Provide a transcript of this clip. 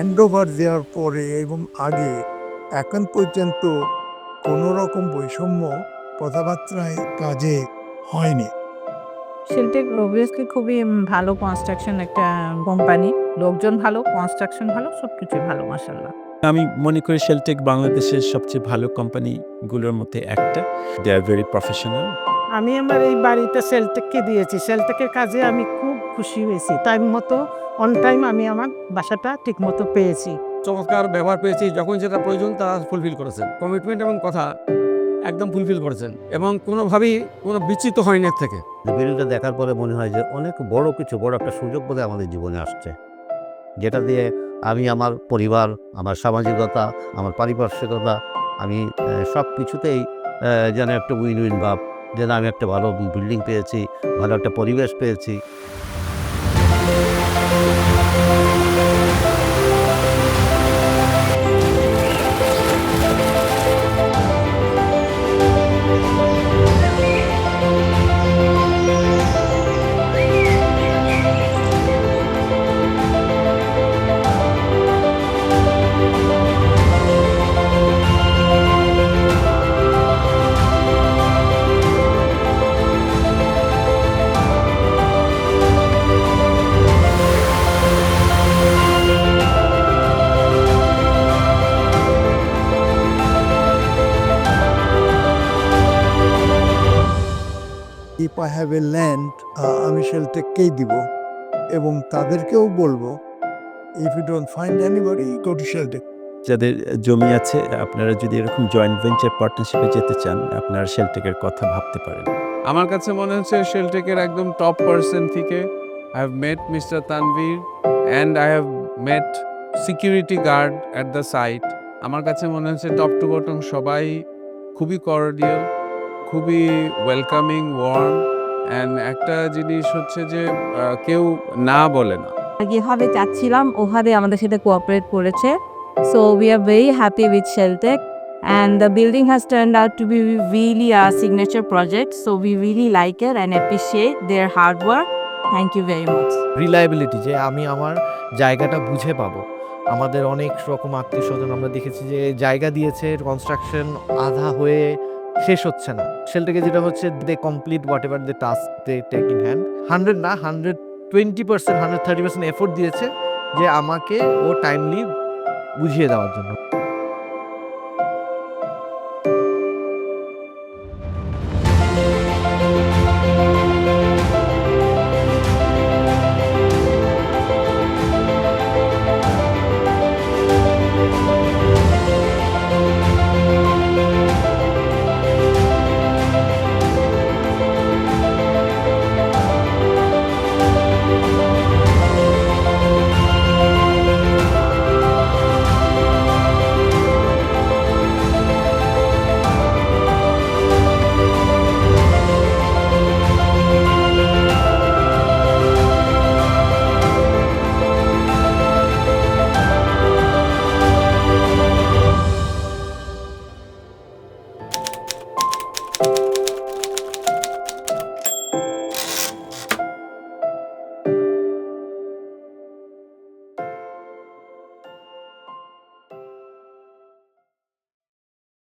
Hand over দেওয়ার পরে এবং আগে এখন পর্যন্ত কোনো রকম বৈষম্য কথাবার্তায় কাজে হয়নি। শিলটেক অবভিয়াসলি খুবই ভালো কনস্ট্রাকশন একটা কোম্পানি লোকজন ভালো কনস্ট্রাকশন ভালো সব কিছুই ভালো মাসাল্লাহ আমি মনে করি শেলটেক বাংলাদেশের সবচেয়ে ভালো কোম্পানিগুলোর মধ্যে একটা। দে আর ভেরি প্রফেশনাল আমি আমার এই বাড়িতে সেলটেককে দিয়েছি। সেলটেকের কাজে আমি খুব খুশি হয়েছি। টাইম মতো অন টাইম আমি আমার বাসাটা ঠিক মতো পেয়েছি। চমৎকার ব্যবহার পেয়েছি যখন যেটা প্রয়োজন তা ফুলফিল করেছেন। কমিটমেন্ট এবং কথা একদম ফুলফিল করেছেন এবং কোনোভাবেই কোনো বিচ্ছিত হয়নি এর থেকে। বিলটা দেখার পরে মনে হয় যে অনেক বড় কিছু বড় একটা সুযোগ বোধহয় আমাদের জীবনে আসছে। যেটা দিয়ে আমি আমার পরিবার আমার সামাজিকতা আমার পারিপার্শ্বিকতা আমি সব কিছুতেই যেন একটা উইন উইন ভাব যেন আমি একটা ভালো বিল্ডিং পেয়েছি ভালো একটা পরিবেশ পেয়েছি। If I have a land আমি শেলটেককেই দিব এবং তাদেরকেও বলব if you don't find anybody go to Sheltech যাদের জমি আছে আপনারা যদি এরকম জয়েন্ট ভেঞ্চার পার্টনারশিপে যেতে চান আপনারা শেলটেকের কথা ভাবতে পারেন। আমার কাছে মনে হচ্ছে শেলটেকের একদম টপ পার্সন থেকে I have met mister Tanvir and I have met security guard at the site আমার কাছে মনে হচ্ছে টপ টু বটম সবাই খুবই করডিয়াল খুবই ওয়েলকামিং ওয়ার্ম অ্যান্ড একটা জিনিস হচ্ছে যে কেউ না বলে না। যেভাবে চাচ্ছিলাম ওভাবে আমাদের সাথে কোঅপারেট করেছে। So we are very happy with Sheltech and the building has turn out to be really a signature project so we really like এর and appreciate their hard work thank you very much reliability যে আমি আমার জায়গাটা বুঝে পাবো। আমাদের অনেক রকম আত্মীয় স্বজন আমরা দেখেছি যে জায়গা দিয়েছে কনস্ট্রাকশন আধা হয়ে শেষ হচ্ছে না। সেলটাকে যেটা হচ্ছে they complete whatever they task they take in hand hundred না hundred twenty percent hundred thirty percent effort দিয়েছে যে আমাকে ও টাইমলি বুঝিয়ে দেওয়ার জন্য।